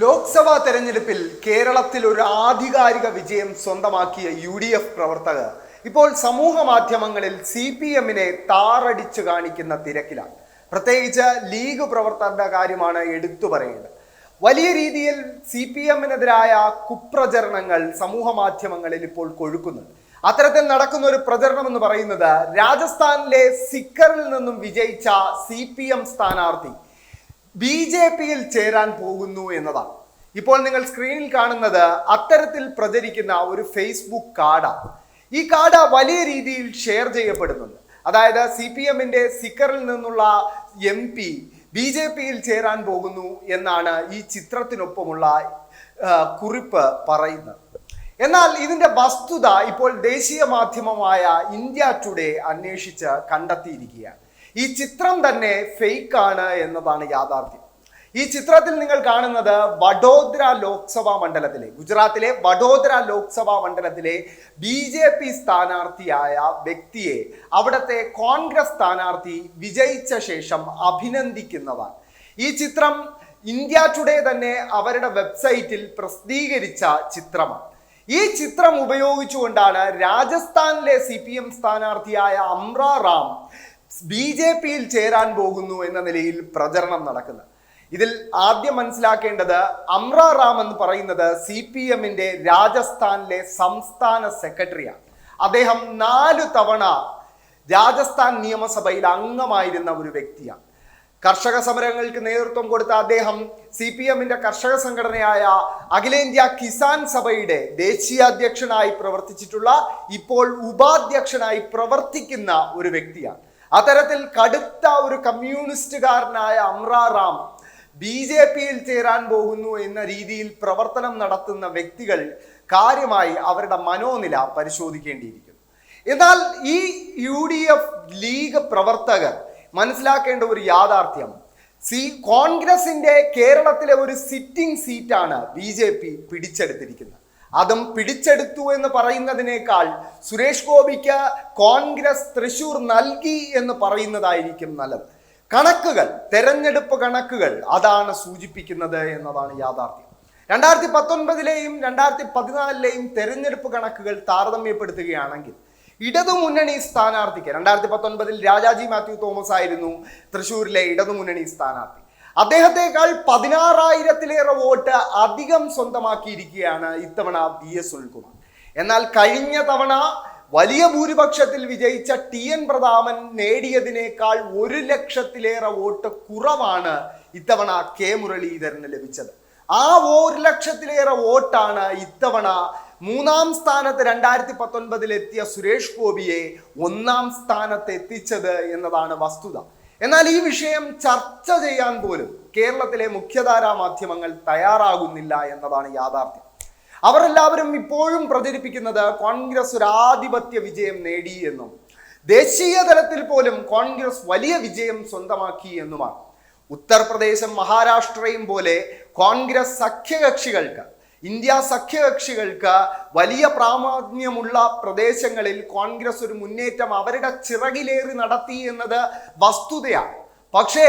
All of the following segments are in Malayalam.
ലോക്സഭാ തെരഞ്ഞെടുപ്പിൽ കേരളത്തിൽ ഒരു ആധികാരിക വിജയം സ്വന്തമാക്കിയ യു ഡി എഫ് പ്രവർത്തകർ ഇപ്പോൾ സമൂഹ മാധ്യമങ്ങളിൽ സി പി എമ്മിനെ താറടിച്ചു കാണിക്കുന്ന തിരക്കിലാണ്. പ്രത്യേകിച്ച് ലീഗ് പ്രവർത്തകരുടെ കാര്യമാണ് എടുത്തു പറയേണ്ടത്. വലിയ രീതിയിൽ സി പി എമ്മിനെതിരായ കുപ്രചരണങ്ങൾ സമൂഹ മാധ്യമങ്ങളിൽ ഇപ്പോൾ കൊഴുക്കുന്നുണ്ട്. അത്തരത്തിൽ നടക്കുന്ന ഒരു പ്രചരണം എന്ന് പറയുന്നത് രാജസ്ഥാനിലെ സിക്കറിൽ നിന്നും വിജയിച്ച സി പി എം സ്ഥാനാർത്ഥി ബി ജെ പിയിൽ ചേരാൻ പോകുന്നു എന്നതാണ്. ഇപ്പോൾ നിങ്ങൾ സ്ക്രീനിൽ കാണുന്നത് അത്തരത്തിൽ പ്രചരിക്കുന്ന ഒരു ഫേസ്ബുക്ക് കാർഡാണ് ഈ കാർഡ് വലിയ രീതിയിൽ ഷെയർ ചെയ്യപ്പെടുന്നുണ്ട്. അതായത് സി പി എമ്മിന്റെ സിക്കറിൽ നിന്നുള്ള എം പി ബി ജെ പിയിൽ ചേരാൻ പോകുന്നു എന്നാണ് ഈ ചിത്രത്തിനൊപ്പമുള്ള കുറിപ്പ് പറയുന്നത്. എന്നാൽ ഇതിന്റെ വസ്തുത ഇപ്പോൾ ദേശീയ മാധ്യമമായ ഇന്ത്യ ടുഡേ അന്വേഷിച്ച് കണ്ടെത്തിയിരിക്കുകയാണ്. ഈ ചിത്രം തന്നെ ഫേക്ക് ആണ് എന്നതാണ് യാഥാർത്ഥ്യം. ഈ ചിത്രത്തിൽ നിങ്ങൾ കാണുന്നത് വഡോദര ലോക്സഭാ മണ്ഡലത്തിലെ ഗുജറാത്തിലെ വഡോദര ലോക്സഭാ മണ്ഡലത്തിലെ ബി ജെ പി സ്ഥാനാർത്ഥിയായ വ്യക്തിയെ അവിടുത്തെ കോൺഗ്രസ് സ്ഥാനാർത്ഥി വിജയിച്ച ശേഷം അഭിനന്ദിക്കുന്നതാണ്. ഈ ചിത്രം ഇന്ത്യ ടുഡേ തന്നെ അവരുടെ വെബ്സൈറ്റിൽ പ്രസിദ്ധീകരിച്ച ചിത്രമാണ്. ഈ ചിത്രം ഉപയോഗിച്ചുകൊണ്ടാണ് രാജസ്ഥാനിലെ സി പി എം സ്ഥാനാർത്ഥിയായ അമ്ര റാം ബി ജെ പിയിൽ ചേരാൻ പോകുന്നു എന്ന നിലയിൽ പ്രചരണം നടക്കുന്നത് ഇതിൽ ആദ്യം മനസ്സിലാക്കേണ്ടത് അമ്ര റാം എന്ന് പറയുന്നത് സി പി എമ്മിന്റെ രാജസ്ഥാനിലെ സംസ്ഥാന സെക്രട്ടറിയാണ്. അദ്ദേഹം നാലു തവണ രാജസ്ഥാൻ നിയമസഭയിൽ അംഗമായിരുന്ന ഒരു വ്യക്തിയാണ്. കർഷക സമരങ്ങൾക്ക് നേതൃത്വം കൊടുത്ത അദ്ദേഹം സി പി എമ്മിന്റെ കർഷക സംഘടനയായ അഖിലേന്ത്യാ കിസാൻ സഭയുടെ ദേശീയ അധ്യക്ഷനായി പ്രവർത്തിച്ചിട്ടുള്ള ഇപ്പോൾ ഉപാധ്യക്ഷനായി പ്രവർത്തിക്കുന്ന ഒരു വ്യക്തിയാണ്. അത്തരത്തിൽ കടുത്ത ഒരു കമ്മ്യൂണിസ്റ്റുകാരനായ അമ്രാറാം ബി ജെ പിയിൽ ചേരാൻ പോകുന്നു എന്ന രീതിയിൽ പ്രവർത്തനം നടത്തുന്ന വ്യക്തികൾ കാര്യമായി അവരുടെ മനോനില പരിശോധിക്കേണ്ടിയിരിക്കുന്നു. എന്നാൽ ഈ യു ഡി എഫ് ലീഗ് പ്രവർത്തകർ മനസ്സിലാക്കേണ്ട ഒരു യാഥാർത്ഥ്യം. സി കോൺഗ്രസിന്റെ കേരളത്തിലെ ഒരു സിറ്റിംഗ് സീറ്റാണ് ബി ജെ പി പിടിച്ചെടുത്തിരിക്കുന്നത്. അതും പിടിച്ചെടുത്തു എന്ന് പറയുന്നതിനേക്കാൾ സുരേഷ് ഗോപിക്ക് കോൺഗ്രസ് തൃശൂർ നൽകി എന്ന് പറയുന്നതായിരിക്കും നല്ലത്. കണക്കുകൾ തെരഞ്ഞെടുപ്പ് കണക്കുകൾ അതാണ് സൂചിപ്പിക്കുന്നത് എന്നതാണ് യാഥാർത്ഥ്യം. രണ്ടായിരത്തി പത്തൊൻപതിലെയും രണ്ടായിരത്തി പതിനാലിലെയും തെരഞ്ഞെടുപ്പ് കണക്കുകൾ താരതമ്യപ്പെടുത്തുകയാണെങ്കിൽ ഇടതുമുന്നണി സ്ഥാനാർത്ഥിക്ക് രണ്ടായിരത്തി പത്തൊൻപതിൽ രാജാജി മാത്യു തോമസ് ആയിരുന്നു തൃശ്ശൂരിലെ ഇടതുമുന്നണി സ്ഥാനാർത്ഥി. അദ്ദേഹത്തെക്കാൾ പതിനാറായിരത്തിലേറെ വോട്ട് അധികം സ്വന്തമാക്കിയിരിക്കുകയാണ് ഇത്തവണ വി എസ് സുനിൽകുമാർ. എന്നാൽ കഴിഞ്ഞ തവണ വലിയ ഭൂരിപക്ഷത്തിൽ വിജയിച്ച ടി എൻ പ്രതാപൻ നേടിയതിനേക്കാൾ ഒരു ലക്ഷത്തിലേറെ വോട്ട് കുറവാണ് ഇത്തവണ കെ മുരളീധരന് ലഭിച്ചത്. ആ ഒരു ലക്ഷത്തിലേറെ വോട്ടാണ് ഇത്തവണ മൂന്നാം സ്ഥാനത്ത് രണ്ടായിരത്തി പത്തൊൻപതിൽ എത്തിയ സുരേഷ് ഗോപിയെ ഒന്നാം സ്ഥാനത്ത് എത്തിച്ചത് എന്നതാണ് വസ്തുത. എന്നാൽ ഈ വിഷയം ചർച്ച ചെയ്യാൻ പോലും കേരളത്തിലെ മുഖ്യധാരാ മാധ്യമങ്ങൾ തയ്യാറാകുന്നില്ല എന്നതാണ് യാഥാർത്ഥ്യം. അവരെല്ലാവരും ഇപ്പോഴും പ്രചരിപ്പിക്കുന്നത് കോൺഗ്രസ് ഒരു ആധിപത്യ വിജയം നേടി എന്നും ദേശീയ തലത്തിൽ പോലും കോൺഗ്രസ് വലിയ വിജയം സ്വന്തമാക്കി എന്നുമാണ്. ഉത്തർപ്രദേശും മഹാരാഷ്ട്രയും പോലെ കോൺഗ്രസ് സഖ്യകക്ഷികൾക്ക് ഇന്ത്യ സഖ്യകക്ഷികൾക്ക് വലിയ പ്രാമാണ്യമുള്ള പ്രദേശങ്ങളിൽ കോൺഗ്രസ് ഒരു മുന്നേറ്റം അവരുടെ ചിറകിലേറി നടത്തി എന്നത് വസ്തുതയാണ്. പക്ഷേ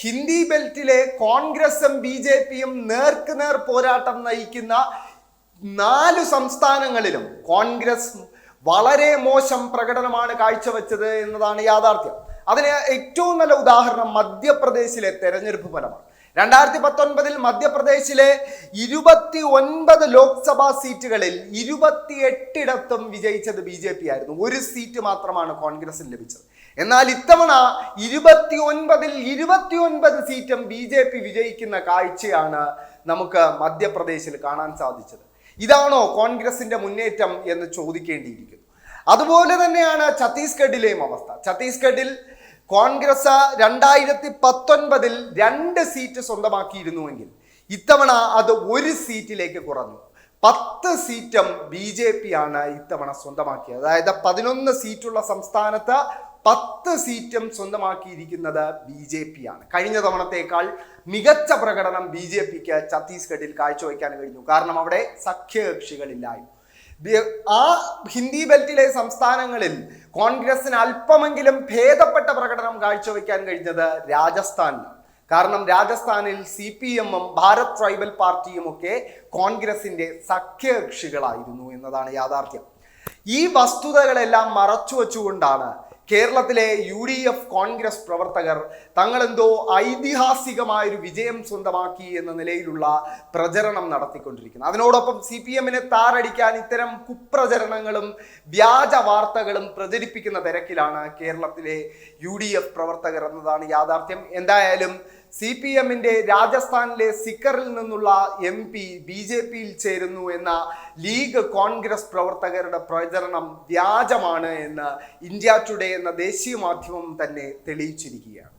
ഹിന്ദി ബെൽറ്റിലെ കോൺഗ്രസും ബി ജെ പിയും നേർക്കുനേർ പോരാട്ടം നയിക്കുന്ന നാല് സംസ്ഥാനങ്ങളിലും കോൺഗ്രസ് വളരെ മോശം പ്രകടനമാണ് കാഴ്ചവെച്ചത് എന്നതാണ് യാഥാർത്ഥ്യം. അതിന് ഏറ്റവും നല്ല ഉദാഹരണം മധ്യപ്രദേശിലെ തെരഞ്ഞെടുപ്പ് ഫലമാണ്. രണ്ടായിരത്തി പത്തൊൻപതിൽ മധ്യപ്രദേശിലെ ഇരുപത്തി ഒൻപത് ലോക്സഭാ സീറ്റുകളിൽ ഇരുപത്തി എട്ടിടത്തും വിജയിച്ചത് ബി ജെ പി ആയിരുന്നു. ഒരു സീറ്റ് മാത്രമാണ് കോൺഗ്രസിന് ലഭിച്ചത്. എന്നാൽ ഇത്തവണ ഇരുപത്തി ഒൻപതിൽ ഇരുപത്തി ഒൻപത് സീറ്റും ബി ജെ പി വിജയിക്കുന്ന കാഴ്ചയാണ് നമുക്ക് മധ്യപ്രദേശിൽ കാണാൻ സാധിച്ചത്. ഇതാണോ കോൺഗ്രസിന്റെ മുന്നേറ്റം എന്ന് ചോദിക്കേണ്ടിയിരിക്കുന്നു. അതുപോലെ തന്നെയാണ് ഛത്തീസ്ഗഡിലെയും അവസ്ഥ. ഛത്തീസ്ഗഡിൽ കോൺഗ്രസ് രണ്ടായിരത്തി പത്തൊൻപതിൽ രണ്ട് സീറ്റ് സ്വന്തമാക്കിയിരുന്നുവെങ്കിൽ ഇത്തവണ അത് ഒരു സീറ്റിലേക്ക് കുറഞ്ഞു. പത്ത് സീറ്റും ബി ജെ പി ആണ് ഇത്തവണ സ്വന്തമാക്കിയത്. അതായത് പതിനൊന്ന് സീറ്റുള്ള സംസ്ഥാനത്ത് പത്ത് സീറ്റും സ്വന്തമാക്കിയിരിക്കുന്നത് ബി ജെ പി ആണ് കഴിഞ്ഞ തവണത്തേക്കാൾ മികച്ച പ്രകടനം ബി ജെ പിക്ക് ഛത്തീസ്ഗഡിൽ കാഴ്ചവെക്കാൻ കഴിഞ്ഞു. കാരണം അവിടെ സഖ്യകക്ഷികളില്ലായിരുന്നു ആ ഹിന്ദി ബെൽറ്റിലെ സംസ്ഥാനങ്ങളിൽ കോൺഗ്രസിന് അല്പമെങ്കിലും ഭേദപ്പെട്ട പ്രകടനം കാഴ്ചവെക്കാൻ കഴിഞ്ഞത് രാജസ്ഥാനിലാണ് കാരണം രാജസ്ഥാനിൽ സി പി എമ്മും ഭാരത് ട്രൈബൽ പാർട്ടിയും ഒക്കെ കോൺഗ്രസിന്റെ സഖ്യകക്ഷികളായിരുന്നു എന്നതാണ് യാഥാർത്ഥ്യം. ഈ വസ്തുതകളെല്ലാം മറച്ചു വച്ചുകൊണ്ടാണ് കേരളത്തിലെ യു ഡി എഫ് കോൺഗ്രസ് പ്രവർത്തകർ തങ്ങളെന്തോ ഐതിഹാസികമായൊരു വിജയം സ്വന്തമാക്കി എന്ന നിലയിലുള്ള പ്രചരണം നടത്തിക്കൊണ്ടിരിക്കുന്നു. അതിനോടൊപ്പം സി പി എമ്മിനെ താറടിക്കാൻ ഇത്തരം കുപ്രചരണങ്ങളും വ്യാജ വാർത്തകളും പ്രചരിപ്പിക്കുന്ന തിരക്കിലാണ് കേരളത്തിലെ യു ഡി എഫ് പ്രവർത്തകർ എന്നതാണ് യാഥാർത്ഥ്യം. എന്തായാലും സി പി എമ്മിന്റെ രാജസ്ഥാനിലെ സിക്കറിൽ നിന്നുള്ള എം പി ബി ജെ പിയിൽ ചേരുന്നു എന്ന ലീഗ് കോൺഗ്രസ് പ്രവർത്തകരുടെ പ്രചരണം വ്യാജമാണ് എന്ന് ഇന്ത്യ ടുഡേ എന്ന ദേശീയ മാധ്യമം തന്നെ തെളിയിച്ചിരിക്കുകയാണ്.